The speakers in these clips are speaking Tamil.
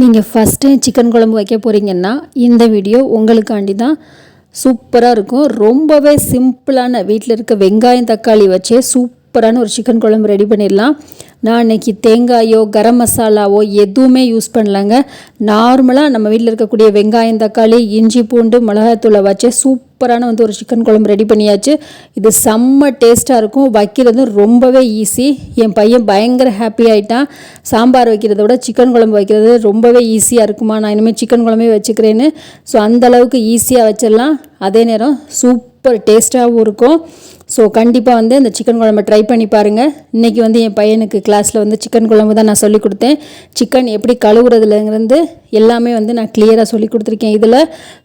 நீங்கள் ஃபஸ்ட்டு டைம் சிக்கன் குழம்பு வைக்க போகிறீங்கன்னா இந்த வீடியோ உங்களுக்காண்டி தான் சூப்பராக இருக்கும். ரொம்பவே சிம்பிளான வீட்டில் இருக்க வெங்காயம் தக்காளி வச்சே சூப்பரான ஒரு சிக்கன் குழம்பு ரெடி பண்ணிடலாம். நான் இன்றைக்கி தேங்காயோ கரம் மசாலாவோ எதுவுமே யூஸ் பண்ணலங்க. நார்மலாக நம்ம வீட்டில் இருக்கக்கூடிய வெங்காயம் தக்காளி இஞ்சி பூண்டு மிளகாத்தூளை வச்சே சூப்பரான வந்து ஒரு சிக்கன் குழம்பு ரெடி பண்ணியாச்சு. இது செம்ம டேஸ்ட்டாக இருக்கும். வைக்கிறதும் ரொம்பவே ஈஸி என் பையன் பயங்கர ஹாப்பி ஆகிட்டான் சாம்பார் வைக்கிறத விட சிக்கன் குழம்பு வைக்கிறது ரொம்பவே ஈஸியாக இருக்குமா? நான் இனிமேல் சிக்கன் குழம்பே வச்சுக்கிறேன்னு. ஸோ அந்த அளவுக்கு ஈஸியாக வச்சிடலாம். அதே நேரம் சூப்பர் டேஸ்ட்டாகவும் இருக்கும். ஸோ கண்டிப்பாக வந்து அந்த சிக்கன் குழம்பை ட்ரை பண்ணி பாருங்கள் இன்றைக்கி வந்து என் பையனுக்கு கிளாஸில் வந்து சிக்கன் குழம்பு தான் நான் சொல்லி கொடுத்தேன். சிக்கன் எப்படி கழுவுறதுலேருந்து எல்லாமே வந்து நான் கிளியராக சொல்லி கொடுத்துருக்கேன் இதில்.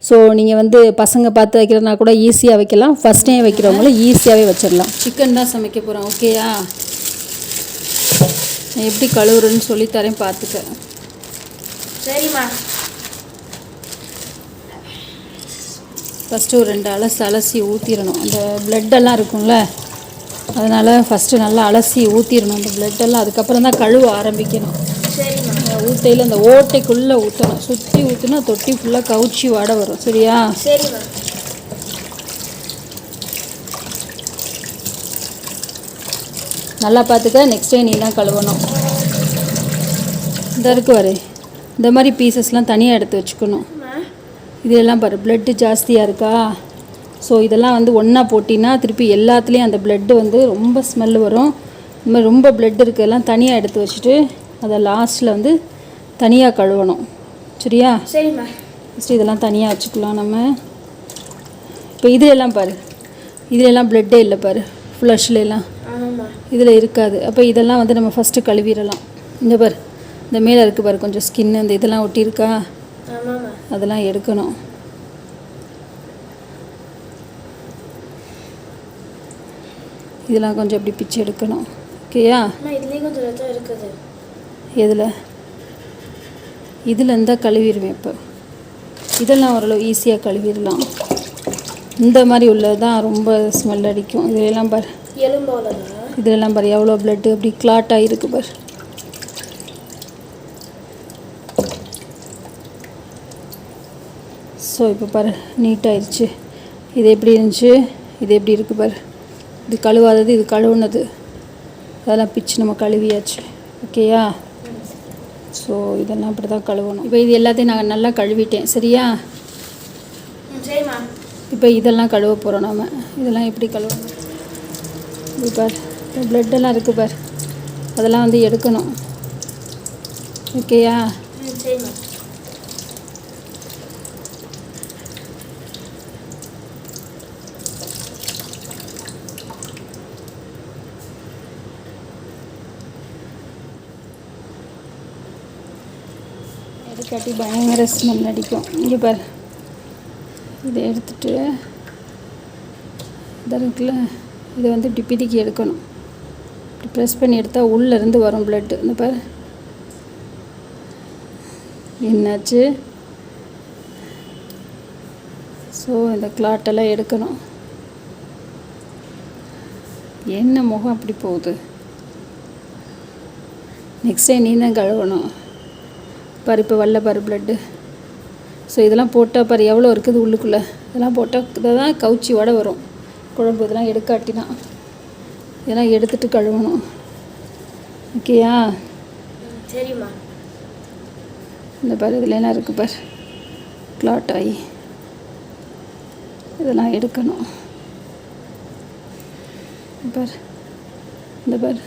ஸோ நீங்கள் வந்து பசங்க பார்த்து வைக்கிறதுனா கூட ஈஸியாக வைக்கலாம். ஃபஸ்ட் டைம் வைக்கிறவங்களும் ஈஸியாகவே வச்சிடலாம். சிக்கன் தான் சமைக்க போகிறோம் ஓகேயா நான் எப்படி கழுவுறதுன்னு சொல்லித்தரேன் பார்த்துக்க. சரிம்மா. ஃபஸ்ட்டு ஒரு ரெண்டு அலசி அலசி ஊற்றிடணும் அந்த பிளட்டெல்லாம் இருக்கும்ல? அதனால் ஃபஸ்ட்டு நல்லா அலசி ஊற்றிடணும் அந்த பிளட்டெல்லாம் அதுக்கப்புறம் தான் கழுவ ஆரம்பிக்கணும். ஊற்றையில் அந்த ஓட்டைக்குள்ளே ஊற்றணும் சுற்றி ஊற்றினா தொட்டி ஃபுல்லாக கவுச்சி வாட வரும். சரியா? சரிம்மா. நல்லா பார்த்துக்க. நெக்ஸ்ட் டைம் நீ தான் கழுவணும். இந்த இருக்கு வரு இந்த மாதிரி பீசஸ்லாம் தனியாக எடுத்து வச்சுக்கணும். இதெல்லாம் பாரு பிளட்டு ஜாஸ்தியாக இருக்கா? ஸோ இதெல்லாம் வந்து ஒன்றா போட்டினா திருப்பி எல்லாத்துலேயும் அந்த பிளட்டு வந்து ரொம்ப ஸ்மெல் வரும். இந்த மாதிரி ரொம்ப பிளட் இருக்கிறதெல்லாம் தனியாக எடுத்து வச்சுட்டு அதை லாஸ்ட்டில் வந்து தனியாக கழுவணும். சரியா? சரிம்மா. ஃபஸ்ட்டு இதெல்லாம் தனியாக வச்சுக்கலாம் நம்ம. இப்போ இதுலெல்லாம் பாரு. இதுலெல்லாம் பிளட்டே இல்லை பாரு. ஃப்ளஷ்ல எல்லாம். ஆமாம்மா இதில் இருக்காது. அப்போ இதெல்லாம் வந்து நம்ம ஃபஸ்ட்டு கழுவிடலாம். இந்த பாரு இந்த மேலே இருக்குது பாரு கொஞ்சம் ஸ்கின் இந்த இதெல்லாம் ஒட்டியிருக்கா? அதெல்லாம் எடுக்கணும். இதெல்லாம் கொஞ்சம் அப்படி பிச்சு எடுக்கணும். ஓகேயா எதில்? இதில் இருந்தால் கழுவிடுவேன் இப்போ. இதெல்லாம் ஓரளவு ஈஸியாக கழுவிடலாம். இந்த மாதிரி உள்ளது தான் ரொம்ப ஸ்மெல் அடிக்கும். இதுலெல்லாம் பாரு. எலும்போலங்க இதுலெல்லாம் பாரு எவ்வளோ பிளட்டு அப்படி கிளாட் ஆகிருக்கு பாரு. ஸோ இப்போ பாரு நீட்டாயிருச்சு இது எப்படி இருந்துச்சு? இது எப்படி இருக்கு பாரு. இது கழுவாதது இது கழுவுனது. அதெல்லாம் பிச்சு நம்ம கழுவியாச்சு. ஓகேயா ஸோ இதெல்லாம் அப்படி தான் கழுவணும். இப்போ இது எல்லாத்தையும் நான் நல்லா கழுவிட்டேன். சரியா? இப்போ இதெல்லாம் கழுவ போகிறோம் நாம. இதெல்லாம் எப்படி கழுவணும்? இது பார். பிளட்டெல்லாம் இருக்குது பார். அதெல்லாம் வந்து எடுக்கணும். ஓகேயா எடுக்காட்டி பயங்கர ஸ்மெல் அடிக்கும். இங்கே பார். இதை எடுத்துட்டு இதாக இருக்குல்ல இதை வந்து இப்படி பிதுக்கி எடுக்கணும். இப்படி ப்ரெஸ் பண்ணி எடுத்தால் உள்ளேருந்து வரும் பிளட்டு இந்த பார். என்னாச்சு? ஸோ இந்த கிளாட்டெல்லாம் எடுக்கணும். என்ன முகம் அப்படி போகுது? நெக்ஸ்ட் டைம் நீ தான் கழுவணும். பாரு இப்போ வரல பாரு பிளட்டு ஸோ இதெல்லாம் போட்டால் பாரு எவ்வளோ இருக்குது உள்ளுக்குள்ளே? இதெல்லாம் போட்டால் இதை தான் கவுச்சியோட வரும். குழம்பு இதெல்லாம் எடுக்காட்டினா. இதெல்லாம் எடுத்துட்டு கழுவணும். ஓகேயா? சரிம்மா இந்த பாரு இதுல எல்லாம் இருக்குது பாரு? கிளாட் ஆகி இதெல்லாம் எடுக்கணும். பாரு இந்த பாரு.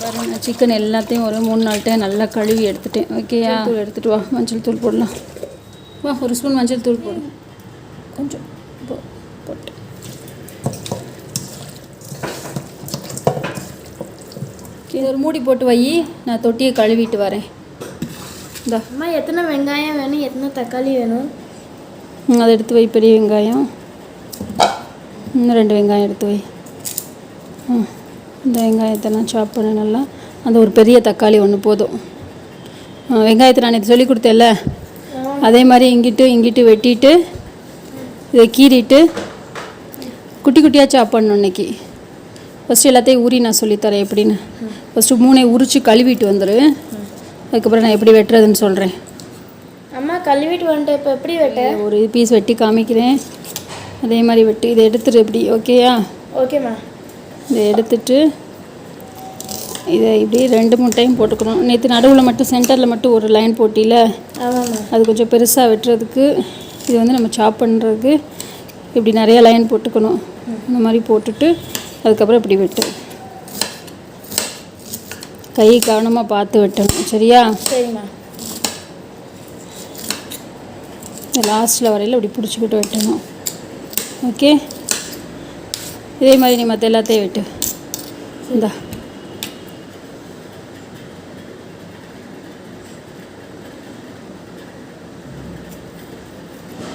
பாருங்க சிக்கன் எல்லாத்தையும் ஒரு மூணு நாலு டைம் நல்லா கழுவி எடுத்துட்டேன். ஓகேயா தூள் எடுத்துட்டு வா. மஞ்சள் தூள் போடலாம். வா ஒரு ஸ்பூன் மஞ்சள் தூள் போடு. கொஞ்சம் போ போட்டு. இது ஒரு மூடி போட்டு வை. நான் தொட்டியை கழுவிட்டு வரேன். இந்தா. அம்மா எத்தனை வெங்காயம் வேணும்? எத்தனை தக்காளி வேணும்? அதை எடுத்து வை பெரிய வெங்காயம். இன்னும் ரெண்டு வெங்காயம் எடுத்து வை. ம். இந்த வெங்காயத்தை நான் சாப் பண்ண நல்லா அந்த ஒரு பெரிய தக்காளி ஒன்று போதும். வெங்காயத்தை நான் இது சொல்லி கொடுத்தேன்ல அதே மாதிரி இங்கிட்டு இங்கிட்டு வெட்டிட்டு இதை கீறிட்டு குட்டி குட்டியாக சாப் பண்ணணும் இன்னைக்கு. ஃபஸ்ட்டு எல்லாத்தையும் ஊறி நான் சொல்லித்தரேன் எப்படின்னு. ஃபஸ்ட்டு மூணை உரித்து கழுவிட்டு வந்துடு அதுக்கப்புறம் நான் எப்படி வெட்டுறதுன்னு சொல்கிறேன் அம்மா கழுவிட்டு வந்துட்டு இப்போ எப்படி வெட்ட? ஒரு பீஸ் வெட்டி காமிக்கிறேன். அதே மாதிரி வெட்டி. இதை எடுத்துரு இப்படி. ஓகேயா ஓகேம்மா இதை எடுத்துட்டு இதை இப்படி ரெண்டு மூணு டைம் போட்டுக்கணும். நேற்று நடுவில் மட்டும் சென்டரில் மட்டும் ஒரு லைன் ஆமாம்மா. அது கொஞ்சம் பெருசாக வெட்டுறதுக்கு இது வந்து நம்ம சாப் பண்ணுறதுக்கு இப்படி நிறைய லைன் போட்டுக்கணும். இந்த மாதிரி போட்டுட்டு அதுக்கப்புறம் இப்படி வெட்டு கை கவனமாக பார்த்து வெட்டணும். சரியா? சரிம்மா. லாஸ்ட்டில் வரையில் இப்படி பிடிச்சிக்கிட்டு வெட்டணும். ஓகே இதே மாதிரி நீ மற்ற எல்லாத்தையும் வெட்டு. இந்தா.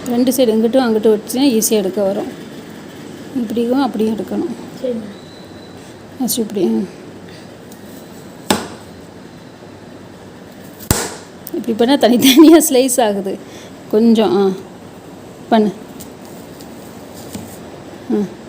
ரெண்டு சைடு இங்கிட்டும் அங்கிட்டும் வச்சுன்னா ஈஸியாக எடுக்க வரும். இப்படியும் அப்படியும் எடுக்கணும். ஃபஸ்ட் இப்படி. இப்படி பண்ணால் தனித்தனியாக ஸ்லைஸ் ஆகுது. கொஞ்சம் ஆ. பண்ணு. ஆ. ம்.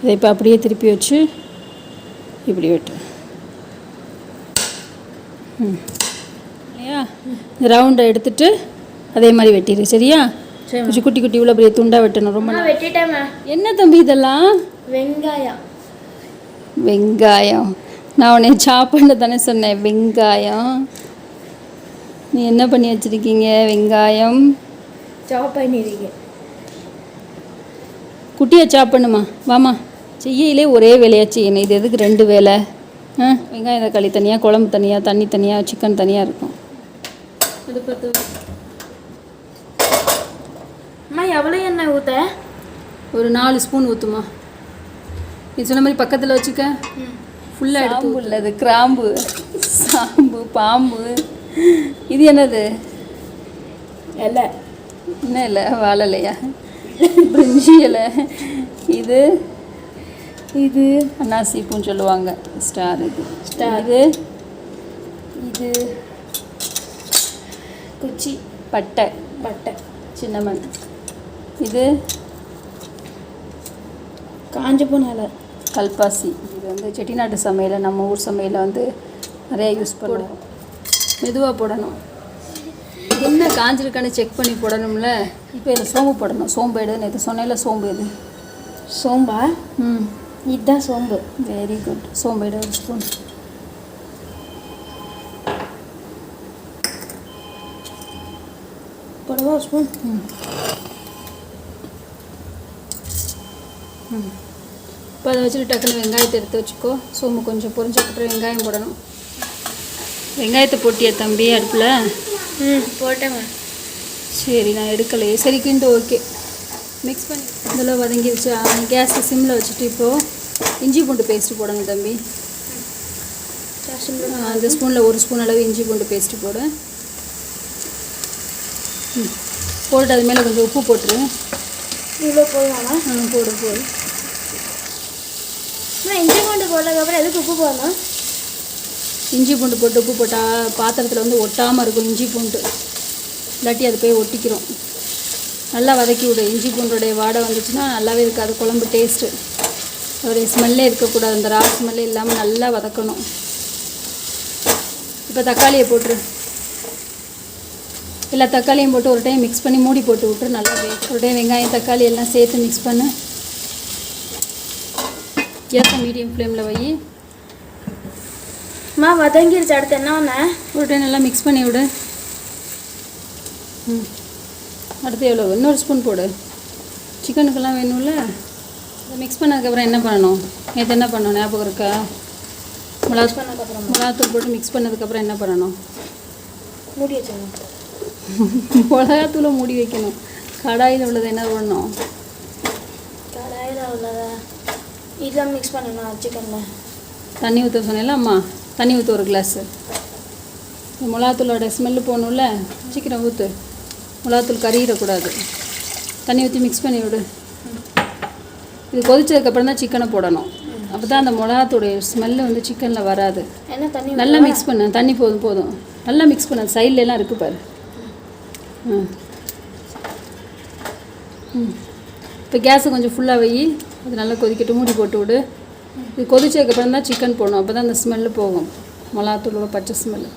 இதை இப்போ அப்படியே திருப்பி வச்சு இப்படி வெட்டு. இல்லையா? இந்த ரவுண்டை எடுத்துட்டு அதே மாதிரி வெட்டிடு சரியா? குட்டி குட்டி இவ்வளோ பெரிய துண்டாக வெட்டணும் ரொம்ப என்ன தம்பி இதெல்லாம்? வெங்காயம். வெங்காயம். நான் உன்னை சாப் பண்ண தானே சொன்னேன் வெங்காயம். நீ என்ன பண்ணி வச்சுருக்கீங்க வெங்காயம்? சாப் பண்ணிருக்கேன். குட்டியை சாப் பண்ணுமா? வாமா செய்யலே ஒரே வேலையாக செய்யணும். இது எதுக்கு ரெண்டு வேலை? ஆ வெங்காயம் தக்காளி தனியாக குழம்பு தனியாக தண்ணி தனியாக சிக்கன் தனியாக இருக்கும். அம்மா எவ்வளோ எண்ணெய் ஊற்ற ஒரு நாலு ஸ்பூன் ஊற்றுமா நீ சொன்ன மாதிரி பக்கத்தில் வச்சுக்க. ஃபுல்லாக எடுத்து உள்ளது கிராம்பு. சாம்பு பாம்பு. இது என்னது? இல்லை என்ன இல்லை வாழலையா பிரிஞ்சி இலை. இது இது அன்னாசி பூன்னு சொல்லுவாங்க. ஸ்டார் இது. Star. இது இது குச்சி. பட்டை. பட்டை. சின்னமன். இது காஞ்ச பூனால கல்பாசி. இது வந்து செட்டிநாட்டு சமையலில் நம்ம ஊர் சமையலில் வந்து நிறையா யூஸ் பண்ணுவோம். மெதுவாக போடணும். என்ன காஞ்சிருக்கான்னு செக் பண்ணி போடணும்ல? இப்போ இதில் சோம்பு போடணும். சோம்பு எடு நேற்று சொன்னேன்ல சோம்பு எது? சோம்பா? ம். இதுதான் சோம்பு. வெரி குட் சோம்பு எடு ஒரு ஸ்பூன் போடவா ஒரு ஸ்பூன் இப்போ அதை வச்சுட்டு டக்குன்னு வெங்காயத்தை எடுத்து வச்சுக்கோ. சோம்பு கொஞ்சம் பொரிஞ்சக்கப்புறம் வெங்காயம் போடணும். வெங்காயத்தை போட்டியா தம்பி அடுப்பில்? ம் போட்டேம்மா சரி நான் எடுக்கலையே. சரி கிண்டு ஓகே. மிக்ஸ் பண்ணி இதெல்லாம் வதங்கிருச்சா? கேஸை சிம்மில் வச்சுட்டு இப்போது இஞ்சி பூண்டு பேஸ்ட்டு போடணும் தம்பி. அந்த ஸ்பூனில் ஒரு ஸ்பூன் அளவு இஞ்சி பூண்டு பேஸ்ட்டு போடு. ம். போட்டு அது மேலே கொஞ்சம் உப்பு போட்டுரு. இவ்வளோ போடுவானா ஆ போடு போடு. இஞ்சி பூண்டு போட்டதுக்கப்புறம் எதுக்கு உப்பு போடணும்? இஞ்சி பூண்டு போட்டு உப்பு போட்டால் பாத்திரத்தில் வந்து ஒட்டாமல் இருக்கும் இஞ்சி பூண்டு. இல்லாட்டி அது போய் ஒட்டிக்கிறோம் நல்லா வதக்கி விடு. இஞ்சி பூண்டோடைய வாடை வந்துச்சுன்னா நல்லாவே இருக்காது. குழம்பு டேஸ்ட்டு அதோடைய ஸ்மெல்லே இருக்கக்கூடாது. அந்த ரா ஸ்மெல்லே இல்லாமல் நல்லா வதக்கணும். இப்போ தக்காளியை போட்டுரு. எல்லா தக்காளியும் போட்டு ஒரு டைம் மிக்ஸ் பண்ணி மூடி போட்டு விட்டுரு. நல்லா ஒரு டைம் வெங்காயம் தக்காளி எல்லாம் சேர்த்து மிக்ஸ் பண்ணு. கேஸை மீடியம் ஃப்ளேமில் வை. அம்மா வதங்கிருச்சு. அடுத்து என்ன ஒன்று ஒரு டைம் நல்லா மிக்ஸ் பண்ணி விடு. ம். அடுத்து எவ்வளோ இன்னொரு ஸ்பூன் போடு. சிக்கனுக்கெல்லாம் வேணும்ல? மிக்ஸ் பண்ணதுக்கப்புறம் என்ன பண்ணணும்? நேற்று என்ன பண்ணணும் ஞாபகம் இருக்கா? மிளகா பண்ணதுக்கப்புறம் மிளகாத்தூள் போட்டு மிக்ஸ் பண்ணதுக்கப்புறம் என்ன பண்ணணும்? மூடி வச்சிடணும். மிளகாத்தூளை மூடி வைக்கணும். கடாயில் உள்ளதை என்ன பண்ணணும்? கடாயில் உள்ளதா இதெல்லாம் மிக்ஸ் பண்ணணும் சிக்கனில் தண்ணி ஊற்ற சொன்னேன்ல அம்மா? தண்ணி ஊற்று ஒரு கிளாஸு மிளகாத்தூளோட ஸ்மெல்லு போகணும்ல சீக்கிரம் ஊற்று மிளகாத்தூள் கறியிடக்கூடாது தண்ணி ஊற்றி மிக்ஸ் பண்ணி விடு. இது கொதிச்சதுக்கப்புறம் தான் சிக்கனை போடணும். அப்போ தான் அந்த மிளகாத்தூடைய ஸ்மெல்லு வந்து சிக்கனில் வராது. என்ன தண்ணி நல்லா மிக்ஸ் பண்ணு. தண்ணி போதும் போதும். நல்லா மிக்ஸ் பண்ணு. சைட்ல எல்லாம் இருக்குது பாரு. ம். ம். இப்போ கேஸை கொஞ்சம் ஃபுல்லாக வை. அது நல்லா கொதிக்கட்டு மூடி போட்டு விடு. இது கொதிச்சதுக்கப்புறம் தான் சிக்கன் போடணும். அப்போ தான் அந்த ஸ்மெல்லு போகும். மிளகாத்தூளோட பச்சை ஸ்மெல்லு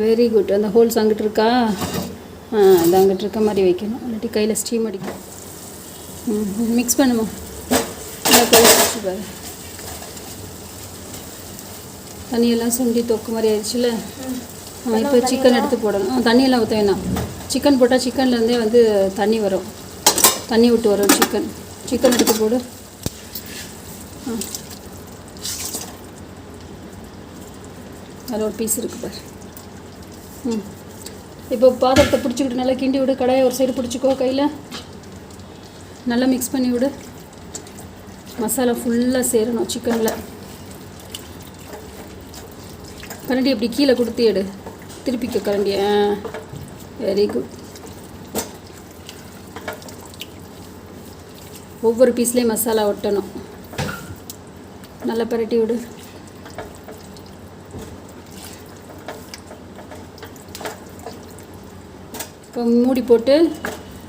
வெரி குட் அந்த ஹோல்ஸ் அங்கிட்டு இருக்கா? ஆ அது அங்கிட்டு இருக்க மாதிரி வைக்கணும். இல்லாட்டி கையில் ஸ்டீம் அடிக்கும். ம் மிக்ஸ் பண்ணுமா நல்லா கொதிச்சு பாரு தண்ணியெல்லாம் சுண்டி தொக்கு மாதிரி ஆயிடுச்சுல? இப்போ சிக்கன் எடுத்து போடணும். தண்ணியெல்லாம் ஊற்ற வேணாம் சிக்கன் போட்டால் சிக்கன்லேருந்தே வந்து தண்ணி வரும். தண்ணி விட்டு வரும் சிக்கன் சிக்கன் எடுத்து போடு. அதில் ஒரு பீஸ் இருக்கு பாரு. ம். இப்போ பாத்திரத்தை பிடிச்சிக்கிட்டு நல்லா கிண்டி விடு. கடாயை ஒரு சைடு பிடிச்சிக்கோ கையில். நல்லா மிக்ஸ் பண்ணி விடு. மசாலா ஃபுல்லாக சேரணும் சிக்கனில் கரண்டி அப்படி கீழே கொடுத்து எடு. திருப்பிக்க கரண்டி ஆ வெரி குட் ஒவ்வொரு பீஸ்லேயும் மசாலா ஒட்டணும். நல்லா பரட்டி விடு. இப்போ மூடி போட்டு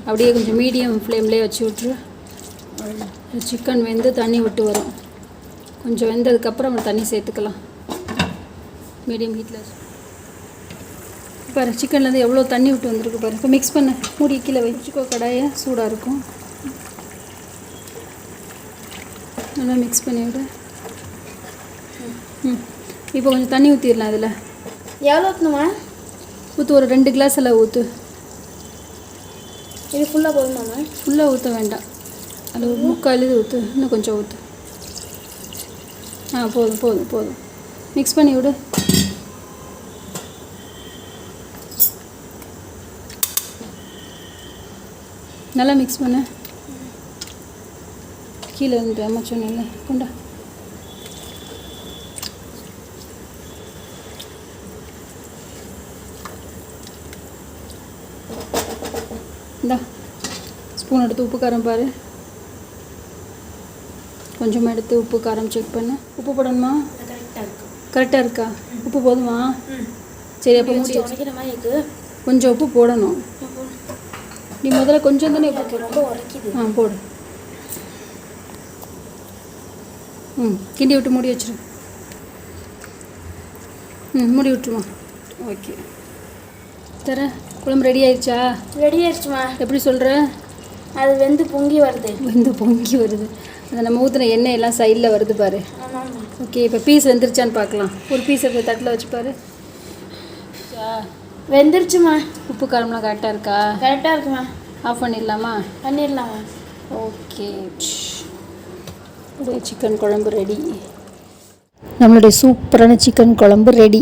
அப்படியே கொஞ்சம் மீடியம் ஃப்ளேம்லேயே வச்சு விட்ரு சிக்கன் வெந்து தண்ணி விட்டு வரும். கொஞ்சம் வெந்ததுக்கப்புறம் நம்ம தண்ணி சேர்த்துக்கலாம். மீடியம் ஹீட்டில் பாரு சிக்கன்லேருந்து எவ்வளோ தண்ணி விட்டு வந்திருக்கு பாரு. இப்போ மிக்ஸ் பண்ண. மூடி கீழே வச்சுக்கோ கடாயை. சூடாக இருக்கும். நல்லா மிக்ஸ் பண்ணி விடு. ம். இப்போ கொஞ்சம் தண்ணி ஊற்றிடலாம் அதில் எவ்வளோ ஊற்றணுமா ஊற்று ஒரு ரெண்டு கிளாஸ் எல்லாம் ஊற்று இது ஃபுல்லாக போதுமாம்மா ஃபுல்லாக ஊற்ற வேண்டாம். அதில் ஒரு முக்கால் இது ஊற்று இன்னும் கொஞ்சம் ஊற்று ஆ போதும் போதும் போதும் மிக்ஸ் பண்ணி விடு நல்லா மிக்ஸ் பண்ணு கீழே இருந்து அம்மா சொன்னேன்ல கொண்டா இந்தா ஸ்பூன் எடுத்து உப்பு காரம் பாரு கொஞ்சமாக எடுத்து உப்பு காரம் செக் பண்ணு. உப்பு போடணுமா? கரெக்டாக இருக்கா? உப்பு போதுமா? சரி அப்போ கொஞ்சம் உப்பு போடணும். நீ முதல்ல கொஞ்சம் தானே உப்பு போடு. ரொம்ப உரைக்குது ஆ போடு. ம் கிண்டி விட்டு மூடி வச்சிரு. ம் மூடி விட்டுருமா? ஓகே. தர குழம்பு ரெடி ஆயிடுச்சா ரெடி ஆயிடுச்சுமா எப்படி சொல்கிற அது வெந்து பொங்கி வருது. வெந்து பொங்கி வருது. அந்த நம்ம ஊற்றின எண்ணெய் எல்லாம் சைடில் வருது பாரு. ஓகே இப்போ பீஸ் வெந்துருச்சான்னு பார்க்கலாம். ஒரு பீஸ் இப்போ தட்டில் வச்சு பாரு. வெந்துருச்சுமா உப்பு காரம்லாம் கரெக்டாக இருக்கா? கரெக்டாக இருக்குமா ஆஃப் பண்ணிடலாமா? பண்ணிடலாமா ஓகே சிக்கன் குழம்பு ரெடி நம்மளுடைய சூப்பரான சிக்கன் குழம்பு ரெடி